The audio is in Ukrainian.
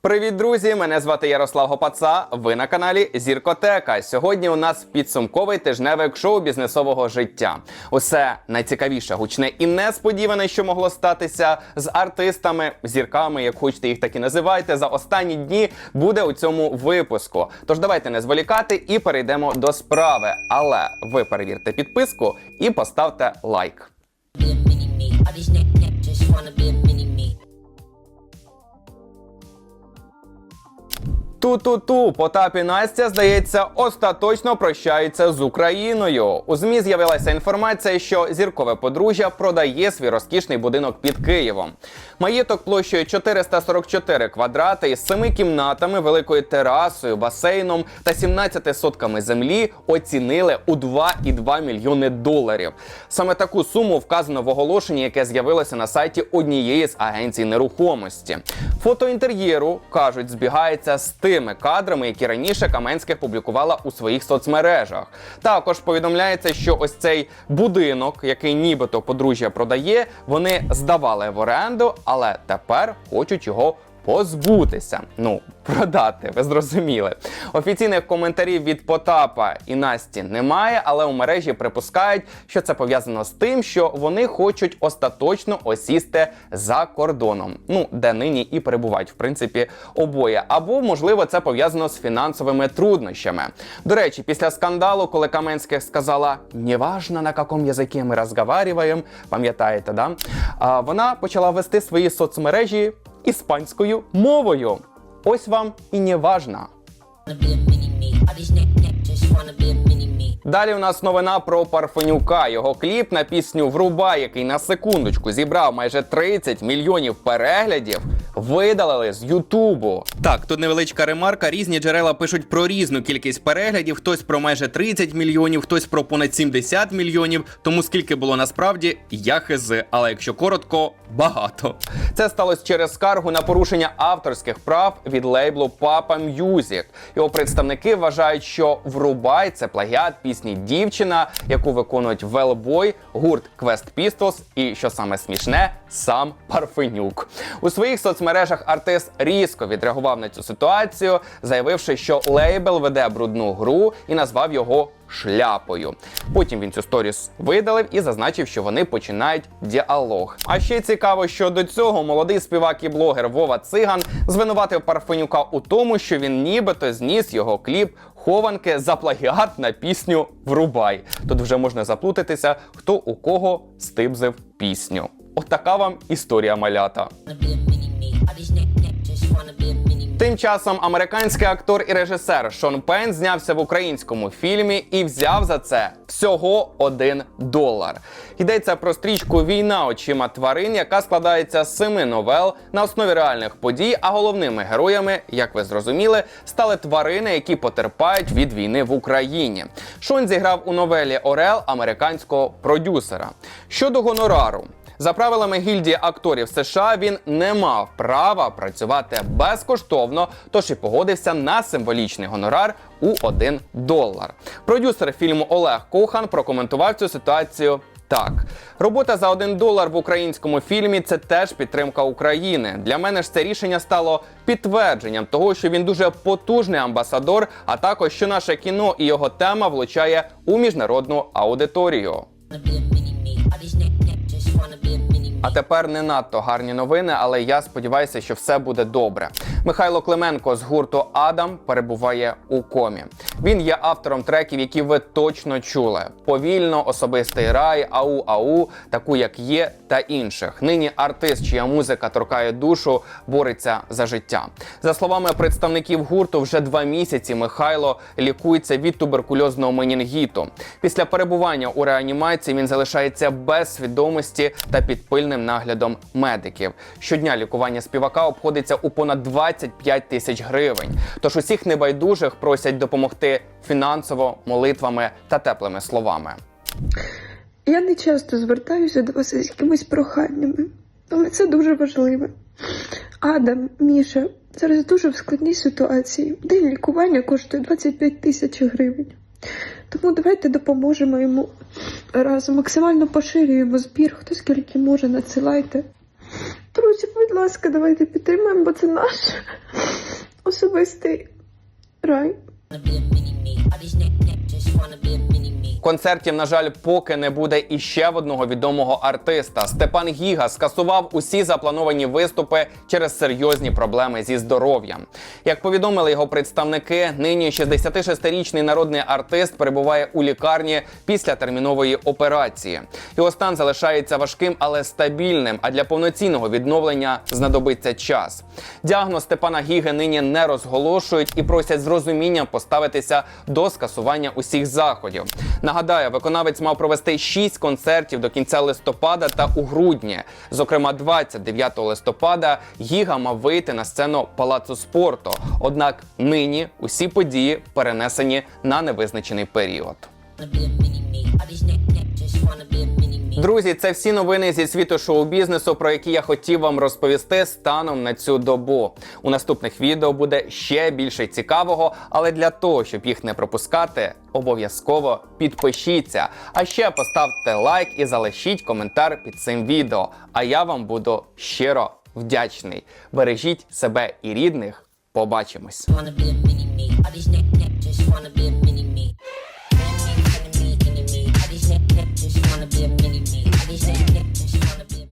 Привіт, друзі! Мене звати Ярослав Гопаца. Ви на каналі Зіркотека. Сьогодні у нас підсумковий тижневик шоу бізнесового життя. Усе найцікавіше, гучне і несподіване, що могло статися з артистами, зірками, як хочете їх так і називайте, за останні дні буде у цьому випуску. Тож давайте не зволікати і перейдемо до справи. Але ви перевірте підписку і поставте лайк. Ту-ту-ту, Потап і Настя, здається, остаточно прощаються з Україною. У ЗМІ з'явилася інформація, що зіркове подружжя продає свій розкішний будинок під Києвом. Маєток площею 444 квадрати із семи кімнатами, великою терасою, басейном та 17 сотками землі оцінили у 2,2 мільйони доларів. Саме таку суму вказано в оголошенні, яке з'явилося на сайті однієї з агенцій нерухомості. Фото інтер'єру кажуть, збігається з тими кадрами, які раніше Каменських публікувала у своїх соцмережах. Також повідомляється, що ось цей будинок, який нібито подружжя продає, вони здавали в оренду, але тепер хочуть його позбутися. Ну, продати, ви зрозуміли. Офіційних коментарів від Потапа і Насті немає, але у мережі припускають, що це пов'язано з тим, що вони хочуть остаточно осісти за кордоном. Ну, де нині і перебувають, в принципі, обоє. Або, можливо, це пов'язано з фінансовими труднощами. До речі, після скандалу, коли Каменських сказала «Неважно, на якому язикі ми розговариваємо», пам'ятаєте, да? А, вона почала вести свої соцмережі іспанською мовою. Ось вам і не важна. Далі у нас новина про Парфенюка. Його кліп на пісню Врубай, який на секундочку зібрав майже 30 мільйонів переглядів, видалили з Ютубу. Так, тут невеличка ремарка. Різні джерела пишуть про різну кількість переглядів. Хтось про майже 30 мільйонів, хтось про понад 70 мільйонів. Тому скільки було насправді, я хизи. Але якщо коротко, багато. Це сталося через скаргу на порушення авторських прав від лейблу Papa Music. Його представники вважають, що Врубай це плагіат пісні Дівчина, яку виконують Велбой, гурт Quest Pistols і, що саме смішне, сам Парфенюк. У своїх соцмережах артист різко відреагував на цю ситуацію, заявивши, що лейбл веде брудну гру і назвав його шляпою. Потім він цю сторіс видалив і зазначив, що вони починають діалог. А ще цікаво, що до цього молодий співак і блогер Вова Циган звинуватив Парфенюка у тому, що він нібито зніс його кліп хованки за плагіат на пісню Врубай. Тут вже можна заплутатися, хто у кого стибзив пісню. Отака вам історія малята. Тим часом американський актор і режисер Шон Пен знявся в українському фільмі і взяв за це всього один долар. Йдеться про стрічку Війна очима тварин, яка складається з семи новел на основі реальних подій. А головними героями, як ви зрозуміли, стали тварини, які потерпають від війни в Україні. Шон зіграв у новелі Орел американського продюсера. Щодо гонорару. За правилами гільдії акторів США він не мав права працювати безкоштовно, тож і погодився на символічний гонорар у 1 долар. Продюсер фільму Олег Кохан прокоментував цю ситуацію. Так, робота за 1 долар в українському фільмі це теж підтримка України. Для мене ж це рішення стало підтвердженням того, що він дуже потужний амбасадор, а також що наше кіно і його тема влучає у міжнародну аудиторію. А тепер не надто гарні новини, але я сподіваюся, що все буде добре. Михайло Клименко з гурту Адам перебуває у комі. Він є автором треків, які ви точно чули: повільно, особистий рай, ау ау, таку як є, та інших. Нині артист, чия музика торкає душу, бореться за життя. За словами представників гурту, вже два місяці Михайло лікується від туберкульозного менінгіту. Після перебування у реанімації він залишається без свідомості та під пильним наглядом медиків. Щодня лікування співака обходиться у понад 25 тисяч гривень. Тож усіх небайдужих просять допомогти фінансово, молитвами та теплими словами. Я не часто звертаюся до вас з якимись проханнями, але це дуже важливо. Адам, Міша, зараз дуже в складній ситуації. День лікування коштує 25 тисяч гривень. Тому давайте допоможемо йому разом. Максимально поширюємо збір, хто скільки може, надсилайте. Друзі, будь ласка, давайте підтримаємо, бо це наш особистий рай. Концертів, на жаль, поки не буде і ще в одного відомого артиста. Степан Гіга скасував усі заплановані виступи через серйозні проблеми зі здоров'ям. Як повідомили його представники, нині 66-річний народний артист перебуває у лікарні після термінової операції. Його стан залишається важким, але стабільним. А для повноцінного відновлення знадобиться час. Діагноз Степана Гіги нині не розголошують і просять з розумінням поставитися до скасування усіх заходів. Нагадаю, виконавець мав провести 6 концертів до кінця листопада та у грудні. Зокрема, 29 листопада Гіга мав вийти на сцену Палацу спорту. Однак нині усі події перенесені на невизначений період. Друзі, це всі новини зі світу шоу-бізнесу, про які я хотів вам розповісти станом на цю добу. У наступних відео буде ще більше цікавого, але для того, щоб їх не пропускати, обов'язково підпишіться. А ще поставте лайк і залишіть коментар під цим відео. А я вам буду щиро вдячний. Бережіть себе і рідних. Побачимось.